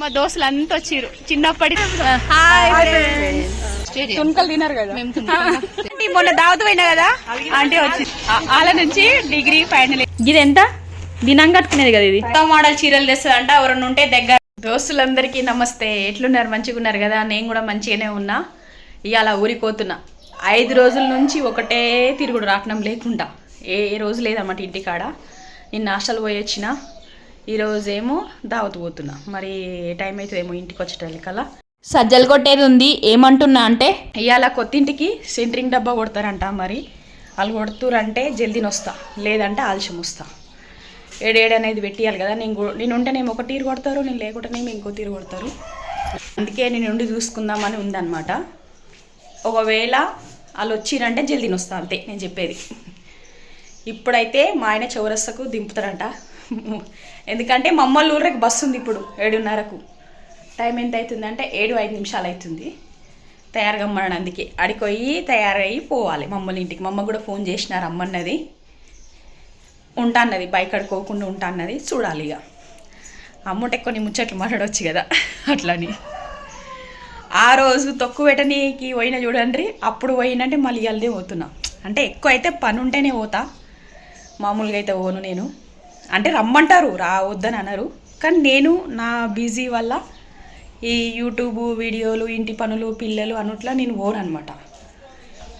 మా దోస్తులు అంతా వచ్చిర్రు చిన్నప్పటి తుణకలు తిన్నారు కదా. మొన్న దావత పోయినా కదా? ఆంటీ వచ్చి వాళ్ళ నుంచి డిగ్రీ ఫైనల్ ఇది ఎంత దినం కట్టుకునేది కదా ఇది. మోడల్ చీరలు తెస్తుంది అంట ఎవరన్నా ఉంటే దగ్గర దోస్తులందరికీ నమస్తే. ఎట్లున్నారు? మంచిగా ఉన్నారు కదా? నేను కూడా మంచిగానే ఉన్నా. ఇవాళ ఊరికి పోతున్నా ఐదు రోజుల నుంచి ఒకటే తిరుగుడు రాకడం లేకుండా. ఏ ఏ రోజు లేదన్నమాట ఇంటికాడ. నిన్న హాస్టల్ పోయి వచ్చిన. ఈరోజేమో దావత్ పోతున్నా. మరి ఏ టైం అవుతుందేమో ఇంటికి వచ్చేటోళ్ళకల్లా సజ్జలు కొట్టేది ఉంది ఏమంటున్నా అంటే? ఇవాళ కొత్తింటికి సెంట్రింగ్ డబ్బా కొడతారంట మరి. వాళ్ళు కొడుతురంటే జల్దీని వస్తా లేదంటే ఆలస్యం వస్తా. ఏడేడు అనేది పెట్టియాలి కదా నేను నేను ఉంటేనేమో ఒక తీరు కొడతారు నేను లేకుంటేనేమో ఇంకో తీరు కొడతారు. అందుకే నేను ఉండి చూసుకుందామని ఉందన్నమాట. ఒకవేళ వాళ్ళు వచ్చిరంటే జల్దీని వస్తా అంతే నేను చెప్పేది. ఇప్పుడైతే మా ఆయన చౌరస్తకు దింపుతారంట. ఎందుకంటే మమ్మల్ని ఊరికి బస్సు ఉంది ఇప్పుడు ఏడున్నరకు. టైం ఎంత అవుతుంది అంటే ఏడు ఐదు నిమిషాలు అవుతుంది తయారుగా అమ్మని అందుకే అడికి పోయి తయారయ్యి పోవాలి మమ్మల్ని ఇంటికి. మమ్మ కూడా ఫోన్ చేసినారు అమ్మన్నది. ఉంటాన్నది బైక్ అడుకోకుండా ఉంటాన్నది. చూడాలి ఇక. అమ్ముంటే కొన్ని ముచ్చట్లు మాట్లాడవచ్చు కదా అట్లని. ఆ రోజు తక్కువ పెట్టనీకి పోయిన చూడండి అప్పుడు పోయినంటే మళ్ళీ ఇవాళదే పోతున్నా. అంటే ఎక్కువ అయితే పని ఉంటేనే పోతా. మామూలుగా అయితే పోను నేను. అంటే రమ్మంటారు రావద్దని అనరు. కానీ నేను నా బిజీ వల్ల ఈ యూట్యూబ్ వీడియోలు ఇంటి పనులు పిల్లలు అనుట్లా నేను ఓనమాట అనమాట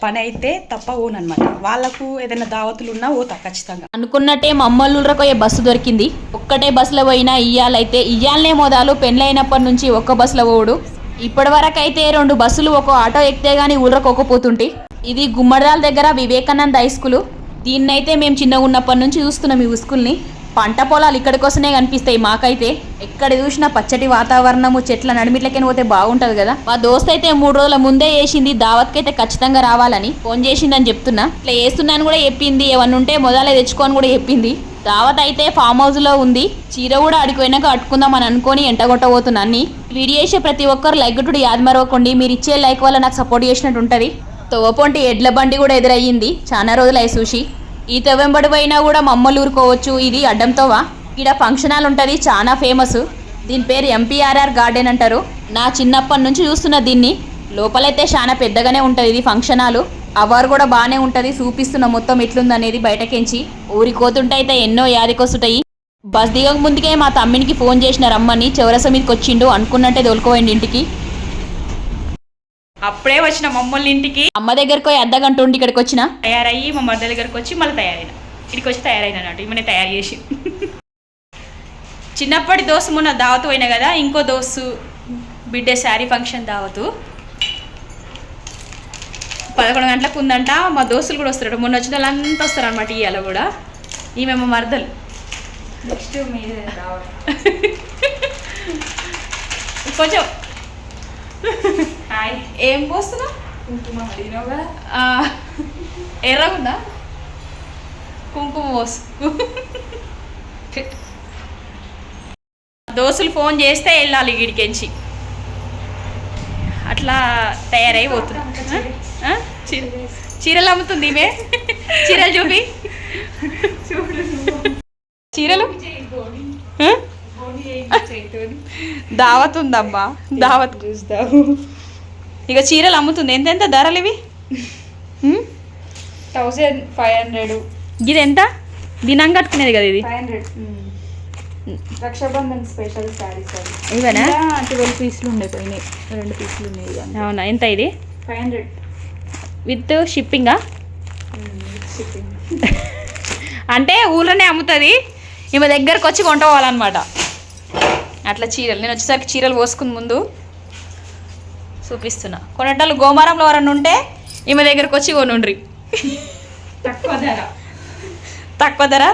పని అయితే తప్ప ఓనమాట వాళ్ళకు ఏదైనా దావతులు ఉన్నా పోతా ఖచ్చితంగా. అనుకున్నట్టే మమ్మల్లురకు పోయే బస్సు దొరికింది. ఒక్కటే బస్సులో పోయినా ఇయ్యాలైతే ఇయ్యాలనే మోదాలు పెళ్ళైనప్పటి నుంచి ఒక్క బస్సులో పోడు. ఇప్పటి వరకు అయితే రెండు బస్సులు ఒక ఆటో ఎక్కితే గానీ ఊళ్ళకోకపోతుంటే ఇది గుమ్మడాల దగ్గర వివేకానంద హై స్కూల్. దీన్నైతే మేము చిన్నగా ఉన్నప్పటి నుంచి చూస్తున్నాం ఈ స్కూల్ని. పంట పొలాలు ఇక్కడికోసమే కనిపిస్తాయి మాకైతే. ఎక్కడ చూసినా పచ్చటి వాతావరణము చెట్ల నడిమిట్లకైనా పోతే బాగుంటది కదా. మా దోస్త్ అయితే మూడు రోజుల ముందే వేసింది దావత్కి అయితే ఖచ్చితంగా రావాలని ఫోన్ చేసిందని చెప్తున్నా. ఇట్లా వేస్తున్నాను కూడా చెప్పింది ఏమన్నా ఉంటే మొదలై తెచ్చుకొని కూడా చెప్పింది. దావత్ అయితే ఫామ్ హౌస్లో ఉంది. చీర కూడా అడిగిపోయినాక అట్టుకుందాం అని అనుకుని ఎంటగొట్టబోతున్నాన్ని వీడియో చేసే ప్రతి ఒక్కరు లైక్ కొట్టుడు యాద్ మరవకండి. మీరు ఇచ్చే లైక్ వల్ల నాకు సపోర్ట్ చేసినట్టు ఉంటుంది. తోవపొంటి ఎడ్ల బండి కూడా ఎదురయ్యింది. చాలా రోజులు అయి చూసి ఈ తెవ్వెంబడి కూడా మమ్మల్ని ఊరుకోవచ్చు. ఇది అడ్డంతోవా ఇక్కడ ఫంక్షన్ హాల్ ఉంటుంది చాలా ఫేమస్. దీని పేరు ఎంపీఆర్ఆర్ గార్డెన్ అంటారు. నా చిన్నప్పటి నుంచి చూస్తున్న దీన్ని. లోపలైతే చాలా పెద్దగానే ఉంటుంది ఇది ఫంక్షన్ హాల్ అవర్ కూడా బాగానే ఉంటుంది చూపిస్తున్న మొత్తం ఎట్లుంది అనేది బయటకెంచి. ఊరి పోతుంటే అయితే ఎన్నో యాదికొస్తుంటాయి బస్ దిగక ముందుకే మా తమ్మినికి ఫోన్ చేసిన రమ్మని చివరస మీదకి వచ్చిండు అనుకున్నట్టే తోలుకోవండి ఇంటికి. అప్పుడే వచ్చిన మమ్మల్ని ఇంటికి. అమ్మ దగ్గరకు పోయి అర్ధ గంట ఉండి ఇక్కడికి వచ్చిన? తయారయ్యి మా మర్ద దగ్గరకు వచ్చి మళ్ళీ తయారైన. ఇక్కడికి వచ్చి తయారైన అన్నట్టు ఈమెనే తయారు చేసి. చిన్నప్పటి దోస్తు మొన్న దావతు పోయినా కదా ఇంకో దోస్తు బిడ్డ శారీ ఫంక్షన్ దావతు. పదకొండు గంటలకు ఉందంట మా దోస్తులు కూడా వస్తారు మొన్న వచ్చిన వాళ్ళంతా వస్తారు అనమాట ఇవాళ కూడా ఈమె మా మరదలు నెక్స్ట్ కొంచెం హాయ్ ఏం పోస్తున్నావు కుంకుమ అడిగినావు కదా? ఎర్రగుందా కుంకుమ పోసు దోస్తులు ఫోన్ చేస్తే వెళ్ళాలి వీడికెంచి అట్లా తయారై పోతున్నా. ఆ? చీర- చీరలు అమ్ముతుంది ఈమె. చీరలు చూపి. చీరలు? దావత్ ఉందమ్మా దావత్. చూస్తావు? ఇక చీరలు అమ్ముతుంది ఎంత ఎంత ధరలు ఇవి? Thousand five hundred. ఇది ఎంత? దినం కట్టుకునేది కదా ఇది? రక్షాబంధన్ స్పెషల్ శారీస్ ఇవేనా? ట్వెల్వ్ పీసులు ఉండే పోయినాయి రెండు పీసులు ఉన్నాయి అవునా ఎంత ఇది? Five hundred. విత్ షిప్పింగా? షిప్పింగ్. అంటే ఊళ్ళోనే అమ్ముతుంది ఈమె దగ్గరకు వచ్చి కొంటపోవాలన్నమాట. అట్లా చీరలు. నేను వచ్చేసరికి చీరలు పోసుకుని ముందు చూపిస్తున్నా. కొనేటోళ్ళు గోమారంలో ఎవరన్నా ఉంటే ఈమె దగ్గరకు వచ్చి కొనుండ్రి. తక్కువ ధర. తక్కువ ధర.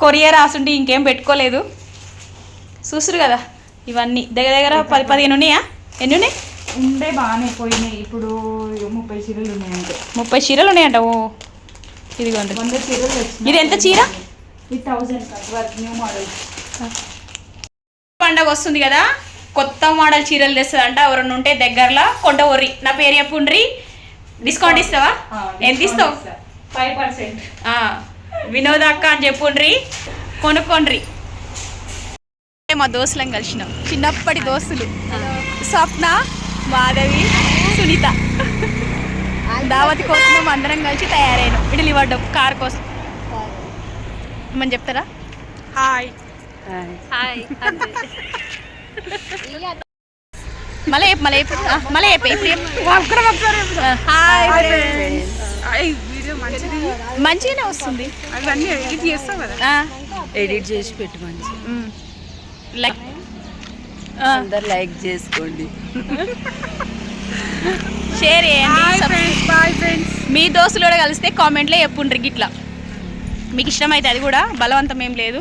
కొరియర్ రాసుండి ఇంకేం పెట్టుకోలేదు. చూసురు కదా ఇవన్నీ. దగ్గర దగ్గర పది పదిహేను ఉన్నాయా? ఎన్ని ఉన్నాయి? ఉండే బాగానే పోయినాయి. ఇప్పుడు ముప్పై చీరలు ఉన్నాయి అంతే ముప్పై చీరలు ఉన్నాయంట. ఓ. ఇదిగోండి. వంద చీరలు ఇది ఎంత చీర? ఇది వర్క్ న్యూ మోడల్ పండగ వస్తుంది కదా కొత్త మోడల్ చీరలు తెస్తుందంట ఎవరన్నా ఉంటే దగ్గరలో కొంట వర్రి నా పేరు చెప్పుండ్రి. డిస్కౌంట్ ఇస్తావా? ఎంత ఇస్తావు ఫైవ్ పర్సెంట్ వినోద్ అక్క అని చెప్పుండ్రి. కొనుక్కోండ్రి. మా దోస్తులను కలిసినాం. చిన్నప్పటి దోస్తులు. స్వప్న మాధవి సునీత. దావతి కోసం అందరం కలిసి తయారైనాం. ఇడ్లీ పడ్డాం కార్ కోసం. ఏమని చెప్తారా? హాయ్. హాయ్ మళ్ళీ మళ్ళీ మళ్ళీ హాయ్ మంచిగానే వస్తుంది. అవన్నీ ఎడిట్ చేస్తావు కదా? ఎడిట్ చేసి పెట్టు మంచి మ్. లైక్ అందరు లైక్ చేసుకోండి. షేర్ చేయండి సబ్- బాయ్ ఫ్రెండ్స్ మీ దోస్తులు కూడా కలిస్తే కామెంట్లో చెప్పుండ్రి గిట్లా. మీకు ఇష్టమైతే అది కూడా బలవంతం ఏం లేదు.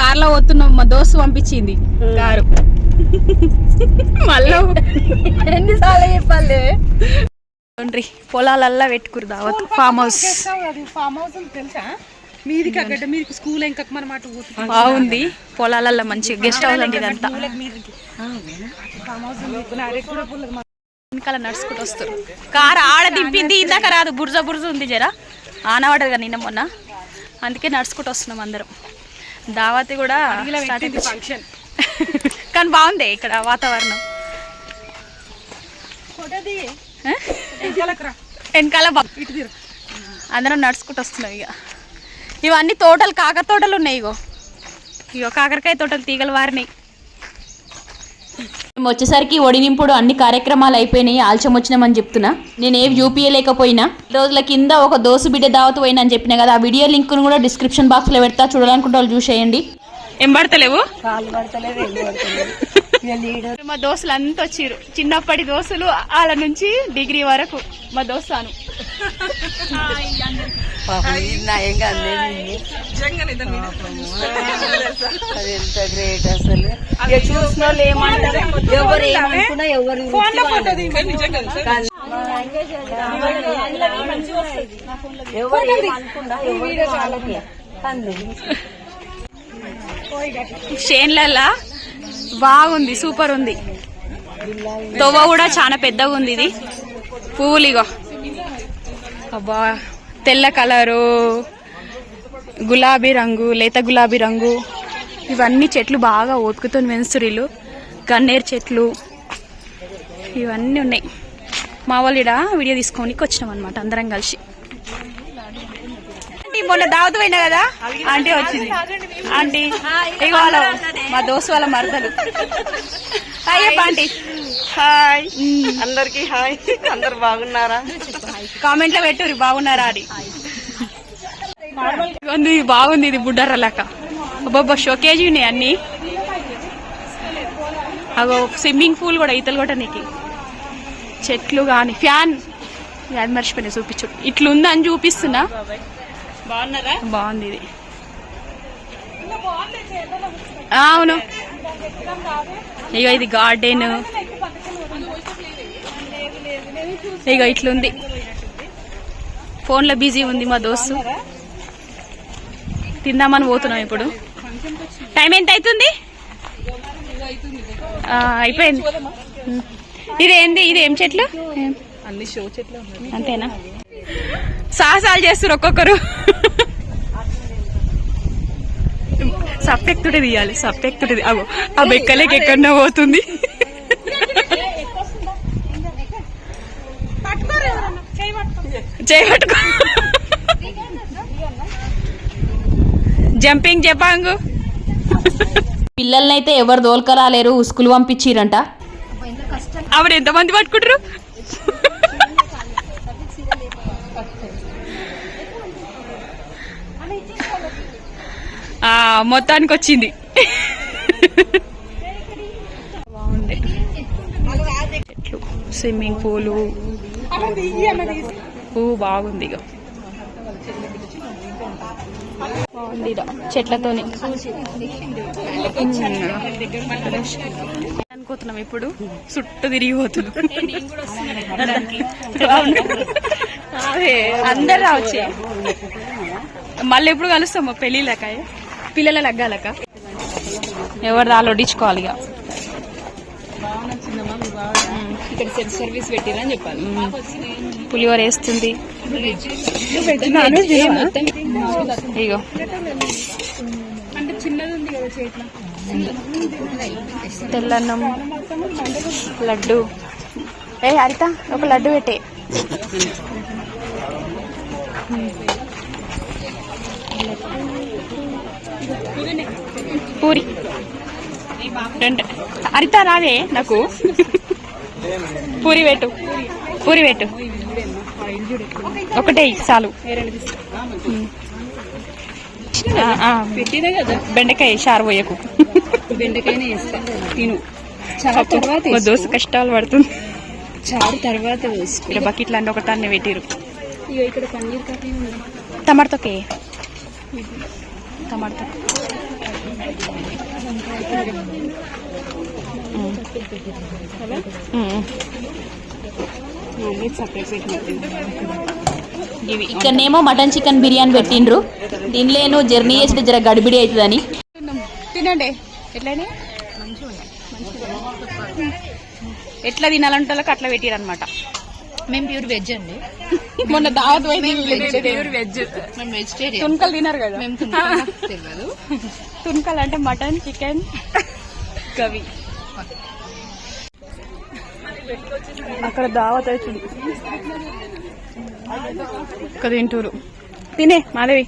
కార్లో పోతున్నాం మా దోస్తు పంపించింది కారు. మళ్ళీ ఎన్నిసార్లు చెప్పాలి? చూడండి, పొలాలల్లా పెట్టుకురు దావత్ ఫామ్ హౌస్ ఫామ్ హౌస్ తెలుసా? మీదికి అక్కడ స్కూల్ ఇంకా మనం అటు పోతున్నాం బాగుంది. పొలాలల్లో మంచి గెస్ట్ హౌస్ అండి ఇదంతా. వెనకాల నడుచుకుంటూ వస్తారు. కారు ఆడ దింపింది ఇందాక రాదు. బుర్జ బుర్జ ఉంది జరా. ఆనవాడదు కదా నిన్న మొన్న. అందుకే నడుచుకుంటూ వస్తున్నాం అందరం. దావత్ కూడా. ఫంక్షన్ కానీ బాగుంది ఇక్కడ వాతావరణం? వెనకాల అందరం నడుచుకుంటూ వస్తున్నాం ఇక. ఇవన్నీ తోటలు కాకర తోటలు ఉన్నాయి ఇగో. ఇగో కాకరకాయ తోటలు తీగలు వారినాయి. మేము వచ్చేసరికి ఒడినింపుడు అన్ని కార్యక్రమాలు అయిపోయినాయి ఆల్చం వచ్చినామని చెప్తున్నా. నేను ఏవి చూపించలేకపోయినా రోజుల కింద ఒక దోసు బిడ్డ దావత్ పోయినా అని చెప్పిన కదా ఆ వీడియో లింక్ను కూడా డిస్క్రిప్షన్ బాక్స్లో పెడతా చూడాలనుకుంటే వాళ్ళు చూసేయండి ఏం పడతలేవు? మా దోస్తులు అంతా వచ్చిర్రు. చిన్నప్పటి దోస్తులు వాళ్ళ నుంచి డిగ్రీ వరకు మా దోస్తాను. నయంగా అందేది అది ఎంత గ్రేట్ అసలు. ఇక చూసిన వాళ్ళు ఏమంటారు? ఎవరు ఏమనుకున్నా ఎవరు వృత్తి వాళ్ళది. కానీ ఎవరు ఏమనుకున్నా ఎవరు వాళ్ళకి కానీ షేన్లల్లా బాగుంది సూపర్ ఉంది. తొవ్వ కూడా చాలా పెద్దగా ఉంది ఇది. పువ్వులు ఇగో. అబ్బా. తెల్ల కలరు గులాబీ రంగు లేత గులాబీ రంగు. ఇవన్నీ చెట్లు బాగా ఓతుకుతుంది వెన్సురీలు గన్నేరు చెట్లు. ఇవన్నీ ఉన్నాయి. మా వాళ్ళు వీడియో తీసుకోనికి వచ్చినాం అనమాట అందరం కలిసి. మొన్న దావత్ పోయినా కదా? ఆంటీ వచ్చింది. ఆంటీ మా దోస్తు వాళ్ళ మరదలు. Hi aunty. హాయ్. అందరికి హాయ్. అందరు బాగున్నారా? కామెంట్లో పెట్టుర్రి బాగున్నారా అని. ఉంది బాగుంది ఇది బుడ్డర్ర లెక్క. అబ్బాబ్బా షోకేజ్ ఉన్నాయి అన్ని. అగో స్విమ్మింగ్ పూల్ కూడా ఈతలు కూడా నీకు చెట్లు కానీ ఫ్యాన్. అది మర్చిపోయినా చూపించు. ఇట్లుందా అని చూపిస్తున్నా. బాగున్నారా? బాగుంది ఇది. అవును. ఇగో ఇది గార్డెన్. ఇగో ఇట్లుంది. ఫోన్లో బిజీ ఉంది మా దోస్తు. తిందామని పోతున్నాం ఇప్పుడు. టైం ఎంత అవుతుంది అయిపోయింది. ఇదేంది ఇది ఏం చెట్లు? అంతేనా? సాహసాలు చేస్తారు ఒక్కొక్కరు. సప్పెక్తుడే తీయాలి సప్పెక్తుడే అగో ఆ బెక్కలేకి ఎక్కడో పోతుంది. చేయబట్టుకో జంపింగ్ జపాంగు పిల్లల్నైతే ఎవరు దోల్కరాలేరు స్కూల్ పంపించిరంట. ఆవిడ ఎంతమంది పట్టుకుంటారు? ఆ, మొత్తానికి వచ్చింది బాగుంది. Swimming pool. పువ్వు బాగుంది ఇక బాగుంది చెట్లతోని. అనుకోతున్నాం ఇప్పుడు చుట్టూ తిరిగిపోతున్నాం అదే అందరు రావచ్చే. మళ్ళీ ఎప్పుడు కలుస్తాము పెళ్ళిళ్ళక పిల్లల లగ్గాలక? ఎవరు రాళ్ళు వడ్డించుకోవాలి ఇక ఇక్కడ సెల్ఫ్ సర్వీస్ పెట్టిరని చెప్పాలి. పులిహోర వేస్తుంది. ఇగో. అంటే చిన్నది ఉంది కదా చేతిలో. తెల్లన్నం లడ్డు. ఏ హరిత ఒక లడ్డు పెట్టే. పూరి. రెండు. హరిత రావే నాకు. పూరి పెట్టు పూరి పెట్టు ఒకటే చాలు. కదా బెండకాయ షారు పోయకు. బెండకాయనే వేస్తా తిను. చారు తర్వాత దోశ కష్టాలు పడుతుంది. చారు తర్వాత ఇక్కడ బకెట్లు అన్నీ ఒకటాన్ని పెట్టిరు ఇక్కడ పన్నీర్ కర్రీ టమాటోకే. టమాటో మమ్మీ సపరేట్ పెట్టినట్టు ఇవి ఇక్కడనేమో మటన్ చికెన్ బిర్యానీ పెట్టిండ్రు. దీనిలో జర్నీ చేస్తే జర గడిబిడి అవుతుందని. తినండి. ఎట్లని ఎట్లా తినాలంటే అట్లా పెట్టిరు అనమాట మేము ప్యూర్ వెజ్ అండి. మొన్న దావత్ ప్యూర్ వెజ్. మేము వెజిటేరియన్. తుణకలు తినారు కదా? మేము తుణకలు అంటే మటన్ చికెన్ కవి అక్కడ దావత్ అవుతుంది ఒక తింటూరు తినే మాధవి.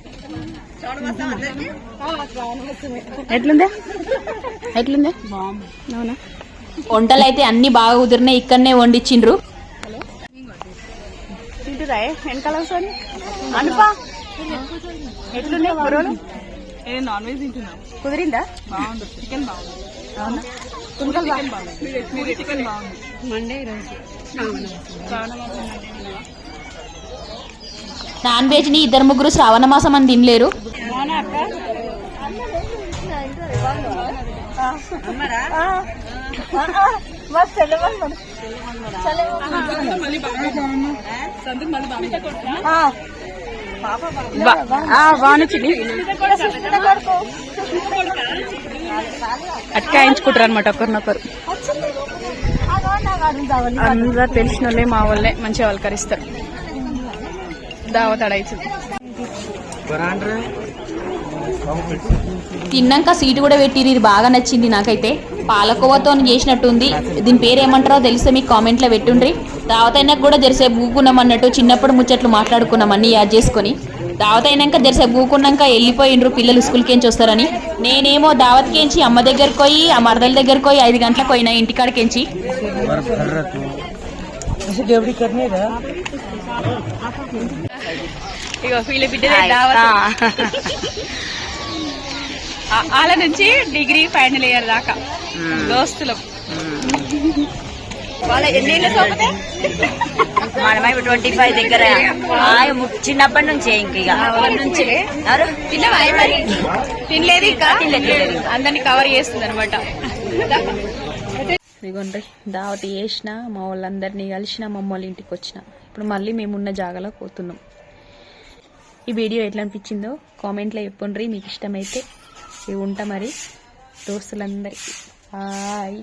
ఎట్లుందే? ఎట్లుందే? అవునా? వంటలు అయితే అన్ని బాగా కుదిరినాయి ఇక్కడనే వండిచ్చిండ్రు. తింటురా వెనకాల అనుపా ఎట్లున్నాయి నేను నాన్ వెజ్ తింటున్నా. కుదిరిందా? బాగుంది. చికెన్ బాగుంది. అవునా? చికెన్ బాగుంది. మండే రోజు నాన్ వెజ్ని ఇద్దరు ముగ్గురు శ్రావణ మాసం అని తినలేరు. అట్కాయించుకుంటారు అనమాట ఒకరినొకరు. అందరు తెలిసిన వాళ్ళే మా వాళ్ళే మంచిగా వాళ్ళకరిస్తారు దావత్ అడైతుంది తిన్నాక సీటు కూడా పెట్టిరు ఇది బాగా నచ్చింది నాకైతే. పాలకోవతో చేసినట్టుంది. దీని పేరు ఏమంటారో తెలిస్తే మీకు కామెంట్లో పెట్టుండ్రి. తర్వాత అయినా కూడా జరిసేపు ఊకున్నాం అన్నట్టు చిన్నప్పుడు ముచ్చట్లు మాట్లాడుకున్నాం అన్ని యాడ్ చేసుకొని. దావత్ అయినాక జరిసేపు ఊకున్నాక వెళ్ళిపోయిండ్రు పిల్లలు స్కూల్కేంచి వస్తారని. నేనేమో దావత్కేంచి అమ్మ దగ్గరికి పోయి ఆ మరదల దగ్గరికి పోయి ఐదు గంటలకు పోయినా దావత్. ఆ- వాళ్ళ నుంచి డిగ్రీ ఫైనల్ ఇయర్ దాకా. దోస్తులు. వాళ్ళ మనమై ట్వంటీ ఫైవ్ దగ్గర. చిన్నప్పటి నుంచే ఇంక నుంచి? తిన్నవా మరి? తినలేదు ఇంకా? అందరిని కవర్ చేస్తుంది అనమాట ఇదిగోండి దావత్ చేసిన మా వాళ్ళందరినీ కలిసిన మా అమ్మ వాళ్ళ ఇంటికి వచ్చిన. ఇప్పుడు మళ్ళీ మేమున్న జాగాలో పోతున్నాం. ఈ వీడియో ఎట్లా అనిపించిందో కామెంట్లో చెప్పండి మీకు ఇష్టమైతే. ఇవి ఉంటా మరి. దోస్తులందరికీ. బాయ్.